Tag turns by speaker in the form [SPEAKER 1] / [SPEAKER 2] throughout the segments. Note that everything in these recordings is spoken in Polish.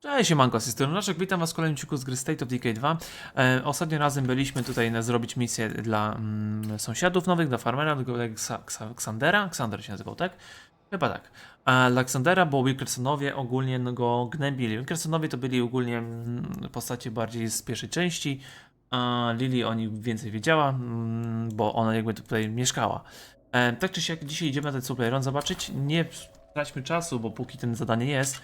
[SPEAKER 1] Cześć, siemanko, z tej witam was w kolejnym odcinku z gry State of Decay 2. E, ostatnio razem byliśmy tutaj na zrobić misję dla mm, sąsiadów nowych, dla farmera, dla Ksa- Ksa- Ksandera, Ksander się nazywał, tak? Chyba tak. A dla Ksandera, bo Wilkersonowie ogólnie no, go gnębili. Wilkersonowie to byli ogólnie mm, postacie bardziej z pierwszej części, a Lily o nich więcej wiedziała, mm, bo ona jakby tutaj mieszkała. E, tak czy siak, dzisiaj idziemy na ten run zobaczyć. Nie traćmy czasu, bo póki ten zadanie jest,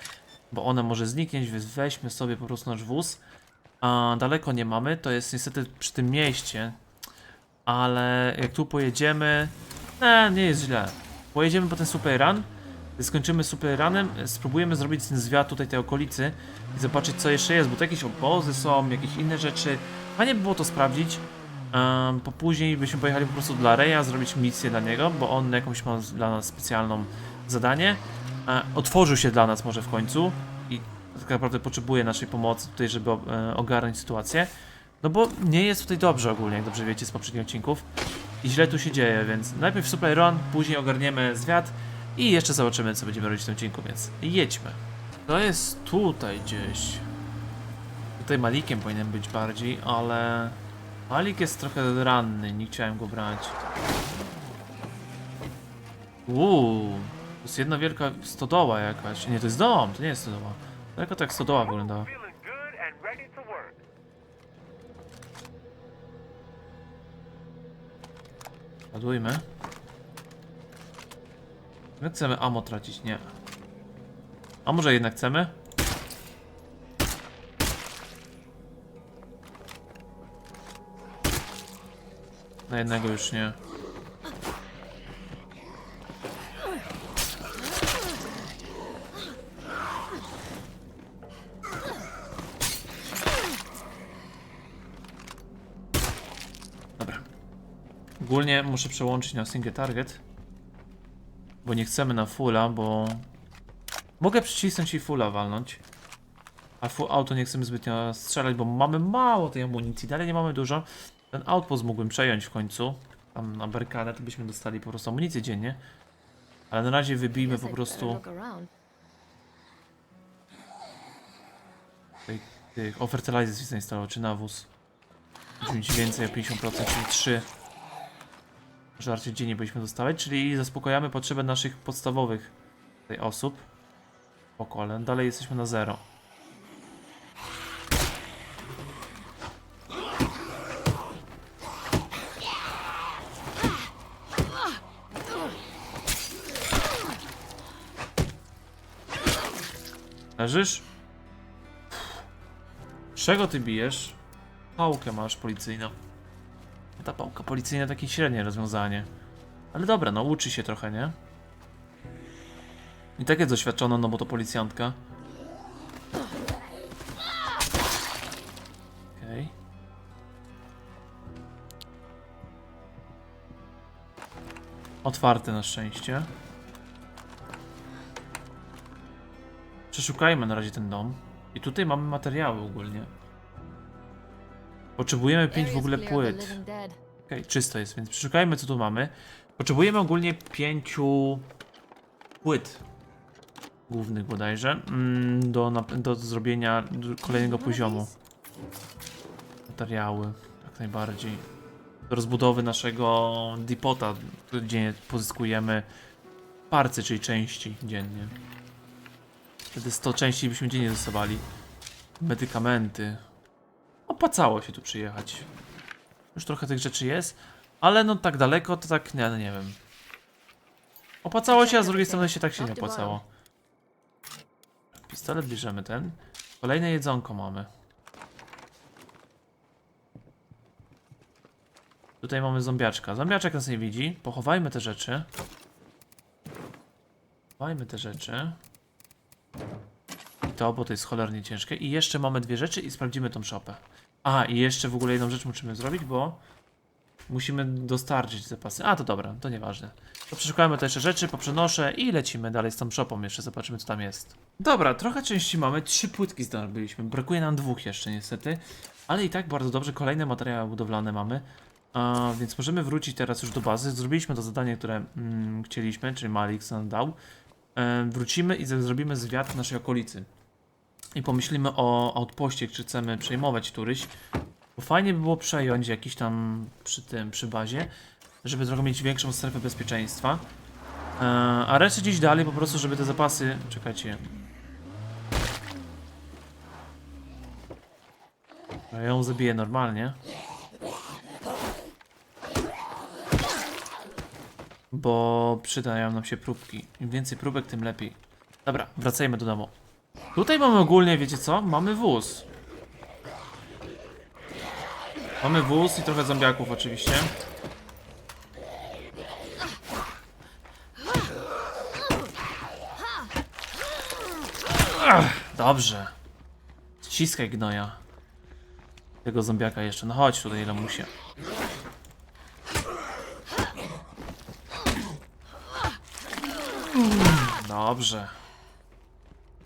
[SPEAKER 1] bo ona może zniknąć, więc weźmy sobie po prostu nasz wóz. A daleko nie mamy, to jest niestety przy tym mieście, ale jak tu pojedziemy, nie, nie jest źle. Pojedziemy po ten super run, skończymy super runem, spróbujemy zrobić ten zwiat tutaj tej okolicy i zobaczyć co jeszcze jest, bo to jakieś obozy są, jakieś inne rzeczy. Fajnie by było to sprawdzić. Um, później byśmy pojechali po prostu dla Reya, zrobić misję dla niego, bo on jakąś ma dla nas specjalną zadanie. Otworzył się dla nas może w końcu i tak naprawdę potrzebuje naszej pomocy tutaj, żeby e, ogarnąć sytuację. No bo nie jest tutaj dobrze ogólnie, jak dobrze wiecie z poprzednich odcinków. I źle tu się dzieje, więc najpierw supply run, później ogarniemy zwiat i jeszcze zobaczymy, co będziemy robić w tym odcinku, więc jedźmy. To jest tutaj gdzieś. Tutaj Malikiem powinien być bardziej, ale... Malik jest trochę ranny, nie chciałem go brać. Uuu, to jest jedna wielka stodoła jakaś. Nie, to jest dom, to nie jest stodoła. Tylko tak stodoła wyglądała. Ładujmy. My chcemy ammo tracić, nie. A może jednak chcemy? Na jednego już nie. Dobra. Muszę przełączyć na single target. Bo nie chcemy na fulla, bo... Mogę przycisnąć i fulla walnąć. A full auto nie chcemy zbytnio strzelać, bo mamy mało tej amunicji. Dalej nie mamy dużo. Ten outpost mógłbym przejąć w końcu. Tam na berkadę to byśmy dostali po prostu amunicję dziennie. Ale na razie wybijmy po prostu tych o fertilizers się zainstalował, czy nawóz. Musimy mieć więcej o 50%, czyli 3 żarcie dziennie byliśmy dostawać, czyli zaspokajamy potrzeby naszych podstawowych tej osób. Spoko, ale dalej jesteśmy na zero. Leżysz? Czego ty bijesz? Pałkę masz policyjną. Ta pałka policyjna takie średnie rozwiązanie. Ale dobra, no uczy się trochę, nie? I tak jest doświadczono, no bo to policjantka. Okej. Otwarte na szczęście. Przeszukajmy na razie ten dom. I tutaj mamy materiały ogólnie. Potrzebujemy pięć w ogóle płyt. Okej, czysto jest, więc przeszukajmy co tu mamy. Potrzebujemy ogólnie pięciu płyt głównych bodajże mm, do, do zrobienia kolejnego poziomu. Materiały, jak najbardziej. Do rozbudowy naszego depota, gdzie pozyskujemy parce, czyli części dziennie. Wtedy 100 części byśmy dziennie dostawali. Medykamenty. Opłacało się tu przyjechać. Już trochę tych rzeczy jest, ale no tak daleko to tak, nie, no nie wiem. Opłacało się, a z drugiej strony się tak się nie opłacało. Pistolet bierzemy ten. Kolejne jedzonko mamy. Tutaj mamy zombiaczka. Zombiaczek nas nie widzi. Pochowajmy te rzeczy. Chowajmy te rzeczy. To, bo to jest cholernie ciężkie. I jeszcze mamy dwie rzeczy i sprawdzimy tą szopę. A, i jeszcze w ogóle jedną rzecz musimy zrobić, bo musimy dostarczyć zapasy. A, to dobra, to nieważne. To przeszukamy te jeszcze rzeczy, poprzenoszę i lecimy dalej z tą shopą. Jeszcze zobaczymy, co tam jest. Dobra, trochę części mamy. Trzy płytki zdobyliśmy. Brakuje nam dwóch jeszcze, niestety. Ale i tak bardzo dobrze. Kolejne materiały budowlane mamy. A, więc możemy wrócić teraz już do bazy. Zrobiliśmy to zadanie, które mm, chcieliśmy, czyli Malik nam dał. E, wrócimy i zrobimy zwiat naszej okolicy. I pomyślimy o outpoście, czy chcemy przejmować któryś. Bo fajnie by było przejąć jakiś tam przy tym, przy bazie, żeby trochę mieć większą strefę bezpieczeństwa. E, a resztę gdzieś dalej po prostu, żeby te zapasy... Czekajcie. Ja ją zabiję normalnie. Bo przydają nam się próbki. Im więcej próbek, tym lepiej. Dobra, wracajmy do domu. Tutaj mamy ogólnie, wiecie co? Mamy wóz. Mamy wóz i trochę zombiaków oczywiście. Dobrze. Ściskaj gnoja. Tego zombiaka jeszcze. No chodź tutaj, lamusie. Dobrze.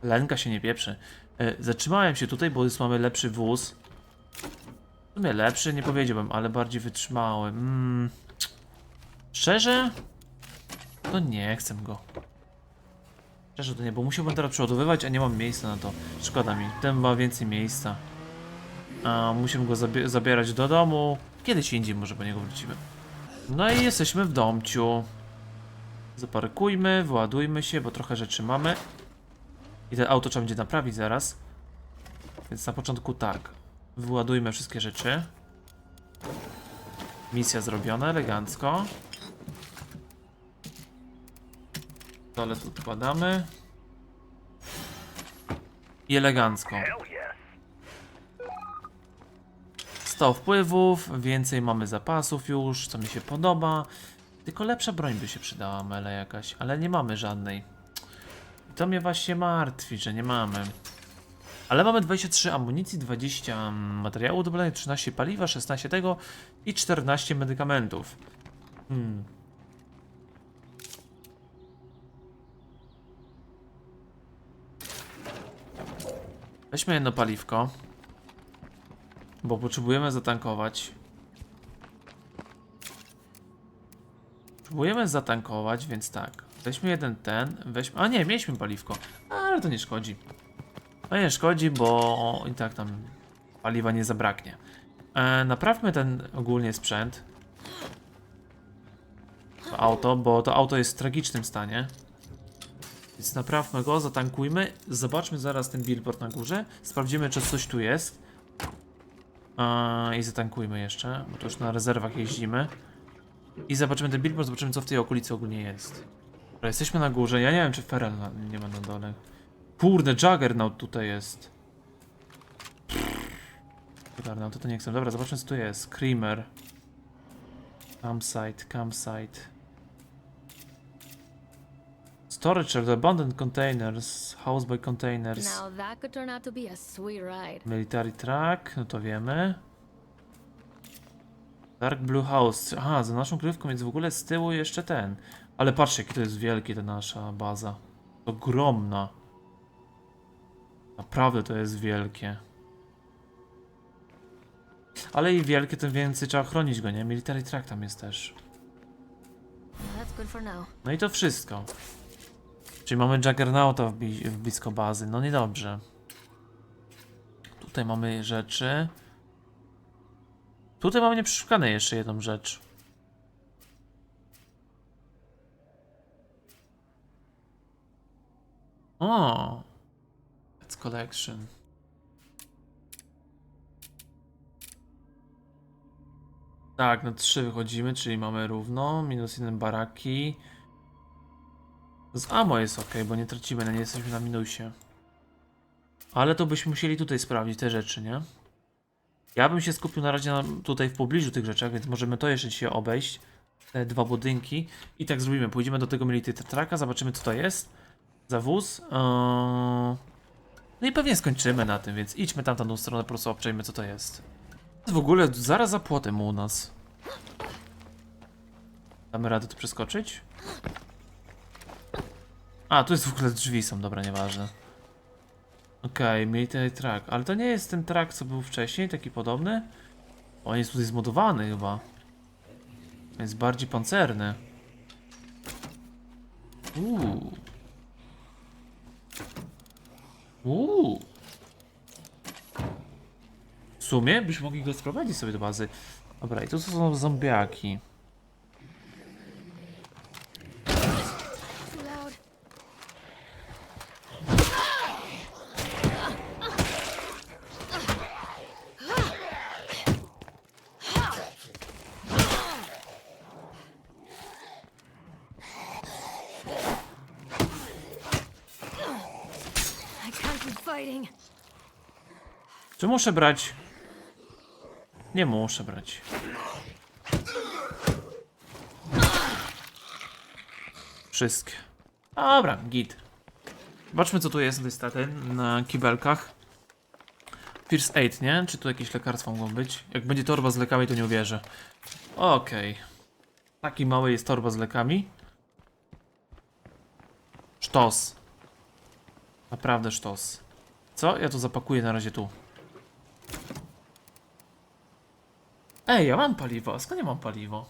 [SPEAKER 1] Lenka się nie pieprzy. E, zatrzymałem się tutaj, bo już mamy lepszy wóz. W sumie lepszy, nie powiedziałbym, ale bardziej wytrzymały. Mm. Szczerze? To nie chcę go. Szczerze to nie, bo musiałbym teraz przeładowywać, a nie mam miejsca na to. Szkoda mi. Ten ma więcej miejsca. A musimy go zabie zabierać do domu. Kiedyś indziej może po niego wrócimy. No i jesteśmy w domciu. Zaparkujmy, wyładujmy się, bo trochę rzeczy mamy. I to auto trzeba będzie naprawić zaraz. Więc na początku tak. Wyładujmy wszystkie rzeczy. Misja zrobiona, elegancko. Toalet odkładamy. I elegancko.
[SPEAKER 2] Hell yes.
[SPEAKER 1] 100 wpływów, więcej mamy zapasów już, co mi się podoba. Tylko lepsza broń by się przydała, mele jakaś, ale nie mamy żadnej. To mnie właśnie martwi, że nie mamy. Ale mamy 23 amunicji, 20 materiału do brania, 13 paliwa, 16 tego i 14 medykamentów. Hmm. Weźmy jedno paliwko. Bo potrzebujemy zatankować. Próbujemy zatankować, więc tak. Weźmy jeden ten, weźmy... A nie, mieliśmy paliwko. Ale to nie szkodzi. To nie szkodzi, bo i tak tam paliwa nie zabraknie. E, naprawmy ten ogólnie sprzęt. To auto, bo to auto jest w tragicznym stanie. Więc naprawmy go, zatankujmy. Zobaczmy zaraz ten billboard na górze. Sprawdzimy, czy coś tu jest. A, I zatankujmy jeszcze, bo to już na rezerwach jeździmy. I zobaczymy ten billboard, zobaczymy co w tej okolicy ogólnie jest. Dobra, jesteśmy na górze, ja nie wiem czy Ferel na, nie ma na dole. Kurde, Juggernaut tutaj jest. Juggernaut, to nie chcę. Dobra, zobaczmy co tu jest. Screamer. Campsite, campsite. Storage of abandoned containers, house by containers.
[SPEAKER 3] Now that could turn out to be a sweet ride.
[SPEAKER 1] Military Track, no to wiemy. Dark Blue House. Aha, za naszą krywką jest w ogóle z tyłu jeszcze ten. Ale patrzcie, jaki to jest wielki ta nasza baza. Ogromna. Naprawdę to jest wielkie. Ale i wielkie, tym więcej trzeba chronić go, nie? Military Track tam jest też. No i to wszystko. Czyli mamy Juggernauta w, w blisko bazy. No niedobrze. Tutaj mamy rzeczy. Tutaj mamy nieprzeszukane jeszcze jedną rzecz. O! It's collection. Tak, na trzy wychodzimy, czyli mamy równo. Minus jeden baraki. Z ammo jest ok, bo nie tracimy, no nie jesteśmy na minusie. Ale to byśmy musieli tutaj sprawdzić te rzeczy, nie? Ja bym się skupił na razie na, tutaj w pobliżu tych rzeczach, więc możemy to jeszcze dzisiaj obejść. Te dwa budynki. I tak zrobimy. Pójdziemy do tego Military Tracka, zobaczymy co to jest. Za wóz. Eee... No i pewnie skończymy na tym, więc idźmy tam tą stronę, po prostu obczajmy co to jest. W ogóle zaraz za płotem u nas. Damy radę tu przeskoczyć? A, tu jest w ogóle drzwi są, dobra, nieważne. Okej, military track, ale to nie jest ten track, co był wcześniej, taki podobny? On jest tutaj zmodowany chyba. Jest bardziej pancerny. Uuu. Uuu. W sumie byśmy mogli go sprowadzić sobie do bazy. Dobra, i tu są zombiaki. Muszę brać? Nie muszę brać. Wszystkie. Dobra, git. Zobaczmy co tu jest niestety na kibelkach. First aid, nie? Czy tu jakieś lekarstwa mogą być? Jak będzie torba z lekami, to nie uwierzę. Okej. Taki mały jest torba z lekami. Sztos. Naprawdę sztos. Co? Ja to zapakuję na razie tu. Ej, ja mam paliwo. Skąd ja mam paliwo?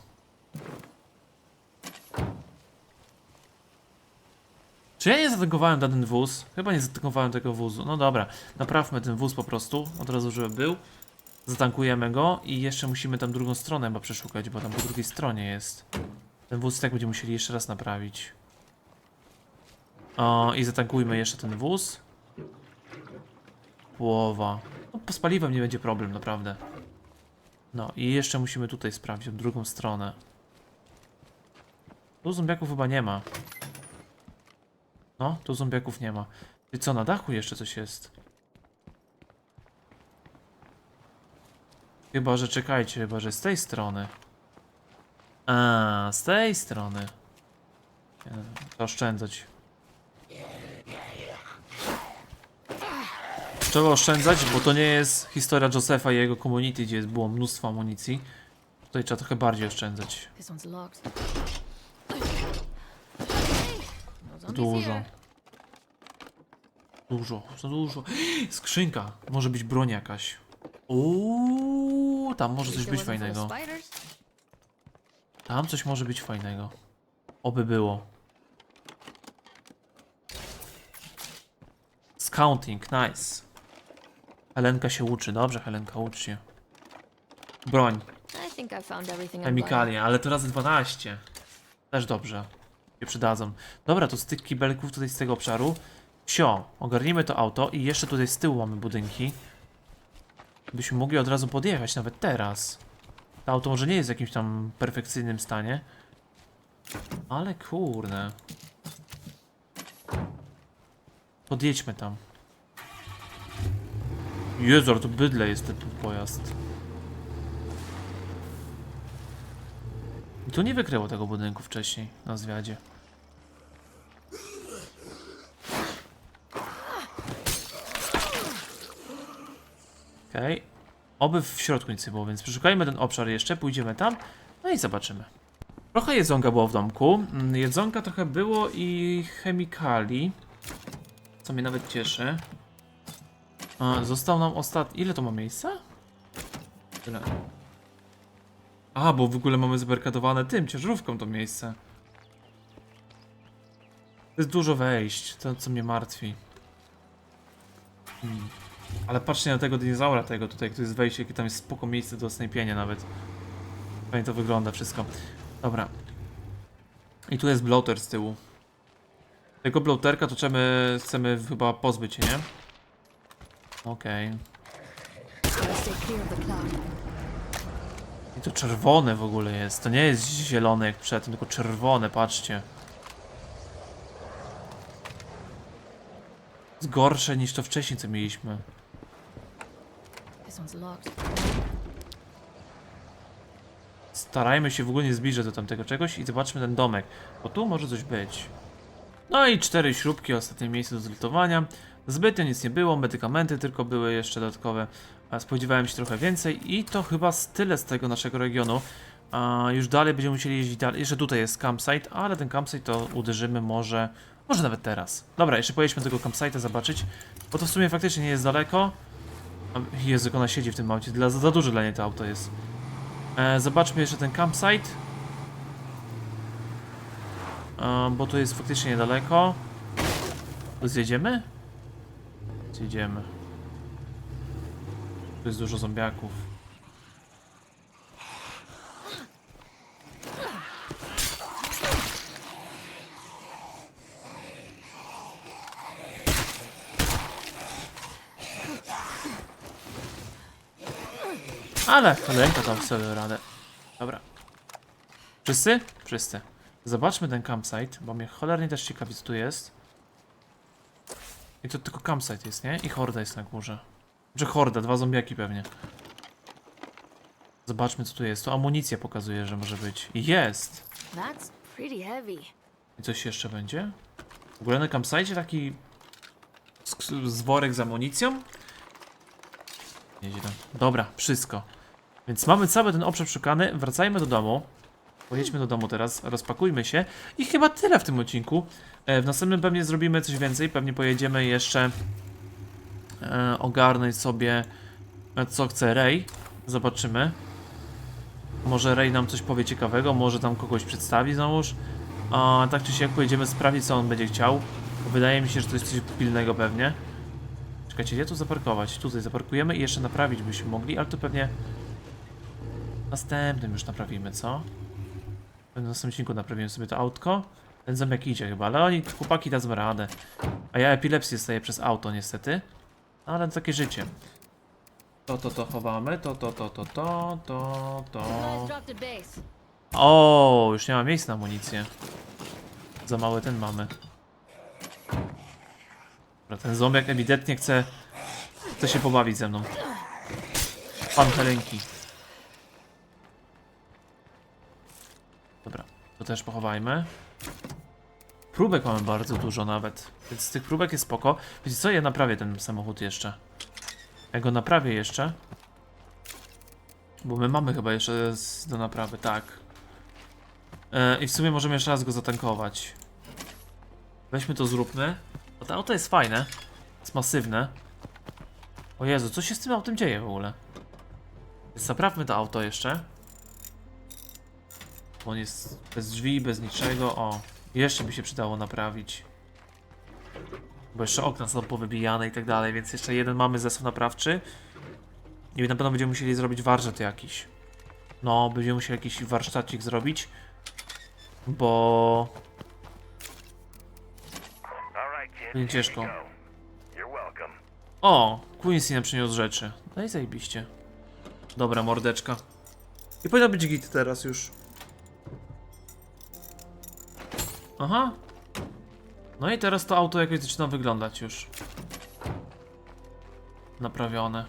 [SPEAKER 1] Czy ja nie zatankowałem na ten wóz? Chyba nie zatankowałem tego wózu. No dobra, naprawmy ten wóz po prostu. Od razu, żeby był. Zatankujemy go i jeszcze musimy tam drugą stronę chyba przeszukać, bo tam po drugiej stronie jest. Ten wóz i tak będziemy musieli jeszcze raz naprawić. O, i zatankujmy jeszcze ten wóz. Połowa. No, z paliwem nie będzie problem, naprawdę. No i jeszcze musimy tutaj sprawdzić drugą stronę. Tu zombiaków chyba nie ma. No, tu zombiaków nie ma. I co, na dachu jeszcze coś jest? Chyba, że czekajcie, chyba, że z tej strony. A, z tej strony. To oszczędzać. Trzeba oszczędzać, bo to nie jest historia Josepha i jego community, gdzie było mnóstwo amunicji. Tutaj trzeba trochę bardziej oszczędzać. Dużo. Dużo, za dużo. Skrzynka. Może być broń jakaś. Uuu, tam może coś być fajnego. Tam coś może być fajnego. Oby było. Scouting, nice. Helenka się uczy, dobrze Helenka, ucz się. Broń, chemikalia, ale to razy 12. Też dobrze. Się przydadzą. Dobra, to z tych kibelków tutaj z tego obszaru. Sio, ogarnijmy to auto i jeszcze tutaj z tyłu mamy budynki. Byśmy mogli od razu podjechać, nawet teraz. To auto może nie jest w jakimś tam perfekcyjnym stanie. Ale kurde. Podjedźmy tam. Ale to bydle jest ten pojazd. I tu nie wykryło tego budynku wcześniej na zwiadzie. Okej. Oby w środku nic nie było, więc przeszukajmy ten obszar jeszcze, pójdziemy tam, no i zobaczymy. Trochę jedzonka było w domku. Mm, Jedzonka trochę było i chemikali, co mnie nawet cieszy. A, został nam ostatni... Ile to ma miejsca? Tyle. A, bo w ogóle mamy zbarkadowane tym, ciężarówką to miejsce. To jest dużo wejść, to co mnie martwi. Hmm. Ale patrzcie na tego dinozaura tego tutaj, który jest wejście, jakie tam jest spoko miejsce do snajpienia nawet. Fajnie to wygląda wszystko. Dobra. I tu jest bloater z tyłu. Tego bloaterka to chcemy, chcemy chyba pozbyć się, nie? Okej. I to czerwone w ogóle jest. To nie jest zielone jak przedtem, tylko czerwone, patrzcie. Jest gorsze niż to wcześniej, co mieliśmy. Starajmy się w ogóle nie zbliżać do tamtego czegoś i zobaczmy ten domek, bo tu może coś być. No i cztery śrubki, ostatnie miejsce do zlutowania. Zbytnio nic nie było, medykamenty tylko były jeszcze dodatkowe. Spodziewałem się trochę więcej i to chyba tyle z tego naszego regionu. Już dalej będziemy musieli jeździć dalej. Jeszcze tutaj jest campsite, ale ten campsite to uderzymy może, może nawet teraz. Dobra, jeszcze pojedźmy do tego campsite'a zobaczyć, bo to w sumie faktycznie nie jest daleko. Jezu, ona siedzi w tym aucie, dla, za duże dla niej to auto jest. E, zobaczmy jeszcze ten campsite. E, bo to jest faktycznie niedaleko. Tu Zjedziemy. Tu jest dużo zombiaków. Ale Helenka tam sobie radę. Dobra. Wszyscy? Wszyscy. Zobaczmy ten campsite, bo mnie cholernie też ciekawi co tu jest. I to tylko campsite jest, nie? I horda jest na górze. Czy horda, dwa zombiaki pewnie. Zobaczmy co tu jest. Tu amunicja pokazuje, że może być. Jest!
[SPEAKER 3] That's pretty heavy.
[SPEAKER 1] I coś jeszcze będzie? W ogóle na campsite taki sk- z worek z amunicją? Nieźle. Dobra, wszystko. Więc mamy cały ten obszar szukany. Wracajmy do domu. Pojedźmy do domu teraz, rozpakujmy się. I chyba tyle w tym odcinku. E, w następnym pewnie zrobimy coś więcej. Pewnie pojedziemy jeszcze e, ogarnąć sobie e, co chce Ray. Zobaczymy. Może Ray nam coś powie ciekawego, może tam kogoś przedstawi znowuż. A tak czy siak pojedziemy sprawdzić co on będzie chciał. Wydaje mi się, że to jest coś pilnego pewnie. Czekajcie, gdzie tu zaparkować? Tutaj zaparkujemy i jeszcze naprawić byśmy mogli, ale to pewnie następnym już naprawimy, co? W następnym odcinku naprawimy sobie to autko. Ten zębek idzie chyba, ale oni, chłopaki, dadzą radę. A ja epilepsję dostaję przez auto niestety. Ale to takie życie. To, to, to chowamy, to, to, to, to, to, to, to. O, już nie ma miejsca na amunicję. Za mały ten mamy. Dobra, ten zombiak ewidentnie chce, chce się pobawić ze mną. Pan Helenki. Dobra, to też pochowajmy. Próbek mamy bardzo dużo nawet, więc z tych próbek jest spoko. Wiecie co, ja naprawię ten samochód jeszcze. Ja go naprawię jeszcze. Bo my mamy chyba jeszcze do naprawy, tak. E, I w sumie możemy jeszcze raz go zatankować. Weźmy to, zróbmy. O, to auto jest fajne. Jest masywne. O Jezu, co się z tym autem dzieje w ogóle? Więc naprawmy to auto jeszcze. On jest bez drzwi, bez niczego. O, jeszcze by się przydało naprawić. Bo jeszcze okna są powybijane i tak dalej, więc jeszcze jeden mamy zestaw naprawczy. I na pewno będziemy musieli zrobić warsztat jakiś. No, będziemy musieli jakiś warsztacik zrobić. Bo. Będzie ciężko. O, Quincy nam przyniósł rzeczy. No i zajebiście. Dobra, mordeczka. I powinno być git teraz już. Aha. No i teraz to auto jakoś zaczyna wyglądać już. Naprawione.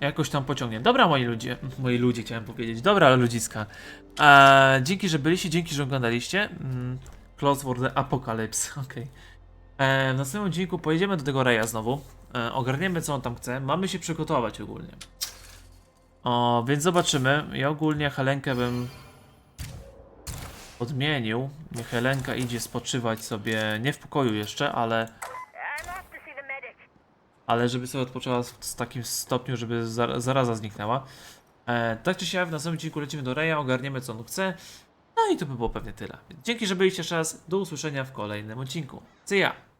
[SPEAKER 1] Jakoś tam pociągnie. Dobra, moi ludzie. Moi ludzie chciałem powiedzieć. Dobra, ludziska. Eee, dzięki, że byliście, dzięki, że oglądaliście. Mm, Close for the Apocalypse. Okej. E, w następnym odcinku pojedziemy do tego Reja znowu. E, ogarniemy co on tam chce. Mamy się przygotować ogólnie. O, więc zobaczymy. Ja ogólnie Helenkę bym odmienił. Niech Helenka idzie spoczywać sobie, nie w pokoju jeszcze, ale, ale żeby sobie odpoczęła w, takim stopniu, żeby za, zaraza zniknęła. E, tak czy siak w następnym odcinku lecimy do Reja, ogarniemy co on chce. No i to by było pewnie tyle. Dzięki, że byliście jeszcze raz. Do usłyszenia w kolejnym odcinku. See ya!